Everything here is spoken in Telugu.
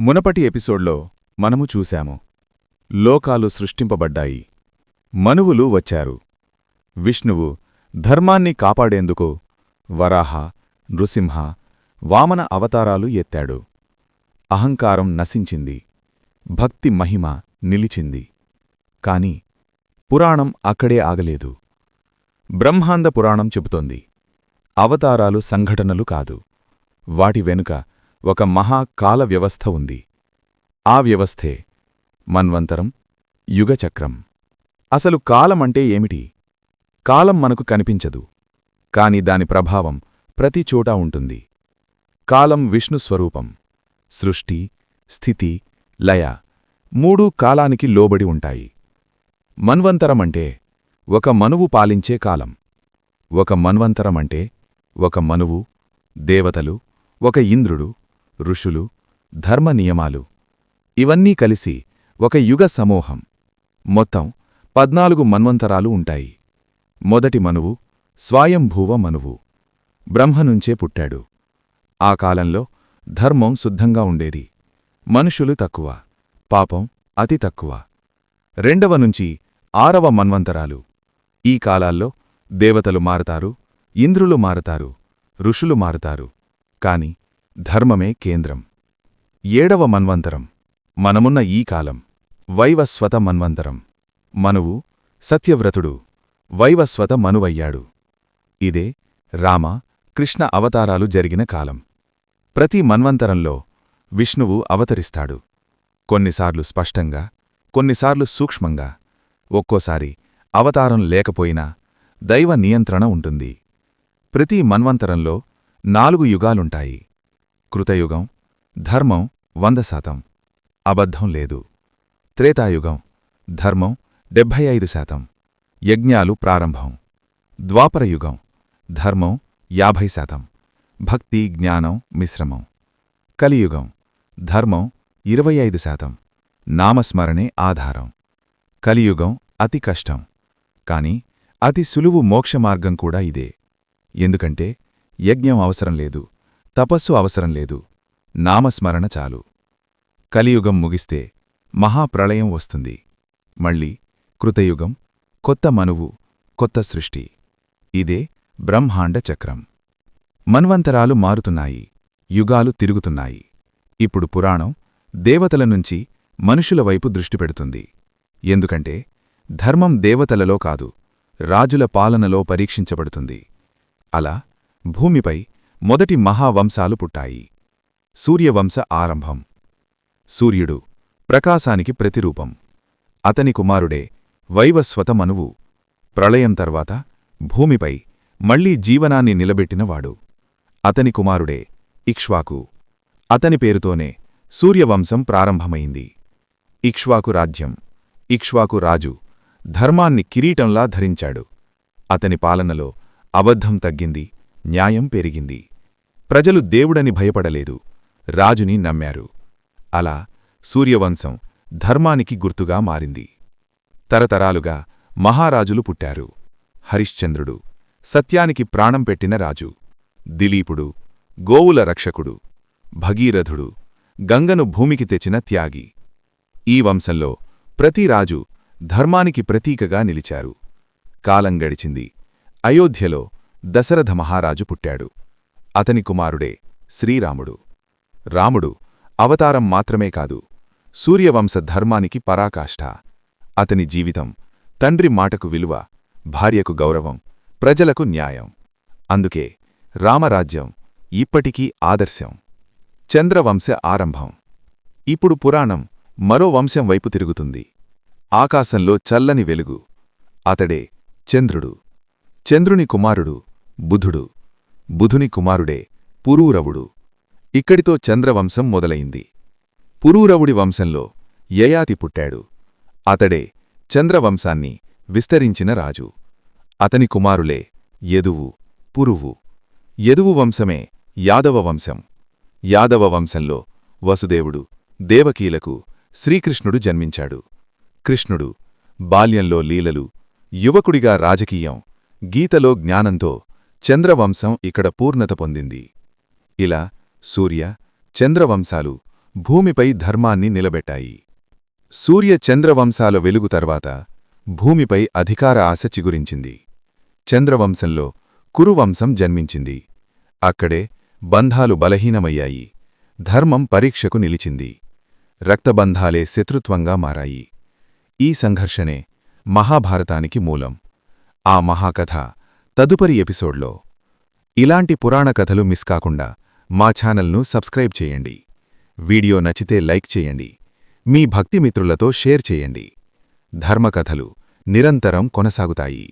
మునపటి ఎపిసోడ్లో మనము చూశాము. లోకాలు సృష్టింపబడ్డాయి. మనువులు వచ్చారు. విష్ణువు ధర్మాన్ని కాపాడేందుకు వరాహ నృసింహ వామన అవతారాలు ఎత్తాడు. అహంకారం నశించింది. భక్తి మహిమ నిలిచింది. కాని పురాణం అక్కడే ఆగలేదు. బ్రహ్మాండ పురాణం చెబుతోంది. అవతారాలు సంఘటనలు కాదు. వాటి వెనుక ఒక మహా కాల వ్యవస్థ ఉంది. ఆ వ్యవస్థే మన్వంతరం యుగచక్రం. అసలు కాలమంటే ఏమిటి? కాలం మనకు కనిపించదు. కాని దాని ప్రభావం ప్రతి చోటా ఉంటుంది. కాలం విష్ణు స్వరూపం సృష్టి స్థితి లయ మూడూ కాలానికి లోబడి ఉంటాయి. మన్వంతరమంటే ఒక మనువు పాలించే కాలం. ఒక మన్వంతరమంటే ఒక మనువు దేవతలు ఒక ఇంద్రుడు ఋషులు ధర్మ నియమాలు ఇవన్నీ కలిసి ఒక యుగ సమూహం. మొత్తం పద్నాలుగు మన్వంతరాలు ఉంటాయి. మొదటి మనువు స్వాయంభూవ మనువు. బ్రహ్మనుంచే పుట్టాడు. ఆ కాలంలో ధర్మం శుద్ధంగా ఉండేది. మనుషులు తక్కువ పాపం అతి తక్కువ. రెండవ నుంచి ఆరవ మన్వంతరాలు. ఈ కాలాల్లో దేవతలు మారతారు ఇంద్రులు మారతారు ఋషులు మారతారు. కాని ధర్మమే కేంద్రం. ఏడవ మన్వంతరం. మనమున్న ఈ కాలం. వైవస్వత మన్వంతరం. మనువు సత్యవ్రతుడు వైవస్వత మనువయ్యాడు. ఇదే రామ కృష్ణ అవతారాలు జరిగిన కాలం. ప్రతి మన్వంతరంలో విష్ణువు అవతరిస్తాడు. కొన్నిసార్లు స్పష్టంగా కొన్నిసార్లు సూక్ష్మంగా. ఒక్కోసారి అవతారం లేకపోయినా దైవ నియంత్రణ ఉంటుంది. ప్రతి మన్వంతరంలో నాలుగు యుగాలుంటాయి. కృతయుగం ధర్మం వంద శాతం. అబద్ధం లేదు. త్రేతాయుగం ధర్మం డెబ్భై ఐదు శాతం. యజ్ఞాలు ప్రారంభం. ద్వాపరయుగం ధర్మం యాభై శాతం. భక్తి జ్ఞానం మిశ్రమం. కలియుగం ధర్మం ఇరవై ఐదు శాతం. నామస్మరణే ఆధారం. కలియుగం అతి కష్టం. కాని అతి సులువు మోక్షమార్గం కూడా ఇదే. ఎందుకంటే యజ్ఞం అవసరం లేదు. తపస్సు అవసరం లేదు. నామస్మరణ చాలు. కలియుగం ముగిస్తే మహాప్రళయం వస్తుంది. మళ్ళీ కృతయుగం కొత్త మనువు కొత్త సృష్టి. ఇదే బ్రహ్మాండ చక్రం. మన్వంతరాలు మారుతున్నాయి. యుగాలు తిరుగుతున్నాయి. ఇప్పుడు పురాణం దేవతల నుంచి మనుషుల వైపు దృష్టి పెడుతుంది. ఎందుకంటే ధర్మం దేవతలలో కాదు రాజుల పాలనలో పరీక్షించబడుతుంది. అలా భూమిపై మొదటి మహావంశాలు పుట్టాయి. సూర్యవంశ ఆరంభం. సూర్యుడు ప్రకాశానికి ప్రతిరూపం. అతని కుమారుడే వైవస్వత మనువు. ప్రళయం తర్వాత భూమిపై మళ్ళీ జీవనాన్ని నిలబెట్టినవాడు. అతని కుమారుడే ఇక్ష్వాకు. అతని పేరుతోనే సూర్యవంశం ప్రారంభమైంది. ఇక్ష్వాకు రాజ్యం. ఇక్ష్వాకు రాజు ధర్మాన్ని కిరీటంలా ధరించాడు. అతని పాలనలో అబద్ధం తగ్గింది. న్యాయం పెరిగింది. ప్రజలు దేవుడని భయపడలేదు. రాజుని నమ్మారు. అలా సూర్యవంశం ధర్మానికి గుర్తుగా మారింది. తరతరాలుగా మహారాజులు పుట్టారు. హరిశ్చంద్రుడు సత్యానికి ప్రాణం పెట్టిన రాజు. దిలీపుడు గోవుల రక్షకుడు. భగీరథుడు గంగను భూమికి తెచిన త్యాగి. ఈ వంశంలో ప్రతి రాజు ధర్మానికి ప్రతీకగా నిలిచారు. కాలం గడిచింది. అయోధ్యలో దశరథ మహారాజు పుట్టాడు. అతని కుమారుడే శ్రీరాముడు. రాముడు అవతారం మాత్రమే కాదు సూర్యవంశ ధర్మానికి పరాకాష్ఠ అతని జీవితం తండ్రి మాటకు విలువ భార్యకు గౌరవం ప్రజలకు న్యాయం. అందుకే రామరాజ్యం ఇప్పటికీ ఆదర్శం. చంద్రవంశ ఆరంభం. ఇప్పుడు పురాణం మరో వంశం వైపు తిరుగుతుంది. ఆకాశంలో చల్లని వెలుగు. అతడే చంద్రుడు. చంద్రుని కుమారుడు బుధుడు. బుధుని కుమారుడే పురూరవుడు. ఇక్కడితో చంద్రవంశం మొదలైంది. పురూరవుడి వంశంలో యయాతి పుట్టాడు. అతడే చంద్రవంశాన్ని విస్తరించిన రాజు. అతని కుమారులే యదువు పురువు. యదువు వంశమే యాదవ వంశం. యాదవ వంశంలో వసుదేవుడు దేవకీలకు శ్రీకృష్ణుడు జన్మించాడు. కృష్ణుడు బాల్యంలో లీలలు యువకుడిగా రాజకీయం గీతలో జ్ఞానంతో చంద్రవంశం ఇక్కడ పూర్ణత పొందింది. ఇలా సూర్య చంద్రవంశాలు భూమిపై ధర్మాన్ని నిలబెట్టాయి. సూర్య చంద్రవంశాల వెలుగు తర్వాత భూమిపై అధికార ఆశ చిగురించింది. చంద్రవంశంలో కురువంశం జన్మించింది. అక్కడే బంధాలు బలహీనమయ్యాయి. ధర్మం పరీక్షకు నిలిచింది. రక్తబంధాలే శత్రుత్వంగా మారాయి. ఈ సంఘర్షణే మహాభారతానికి మూలం. ఆ మహాకథ తదుపరి ఎపిసోడ్లో. ఇలాంటి పురాణ కథలు మిస్ కాకుండా మా ఛానల్ను సబ్స్క్రైబ్ చేయండి. వీడియో నచ్చితే లైక్ చేయండి. మీ భక్తి మిత్రులతో షేర్ చేయండి. ధర్మకథలు నిరంతరం కొనసాగుతాయి.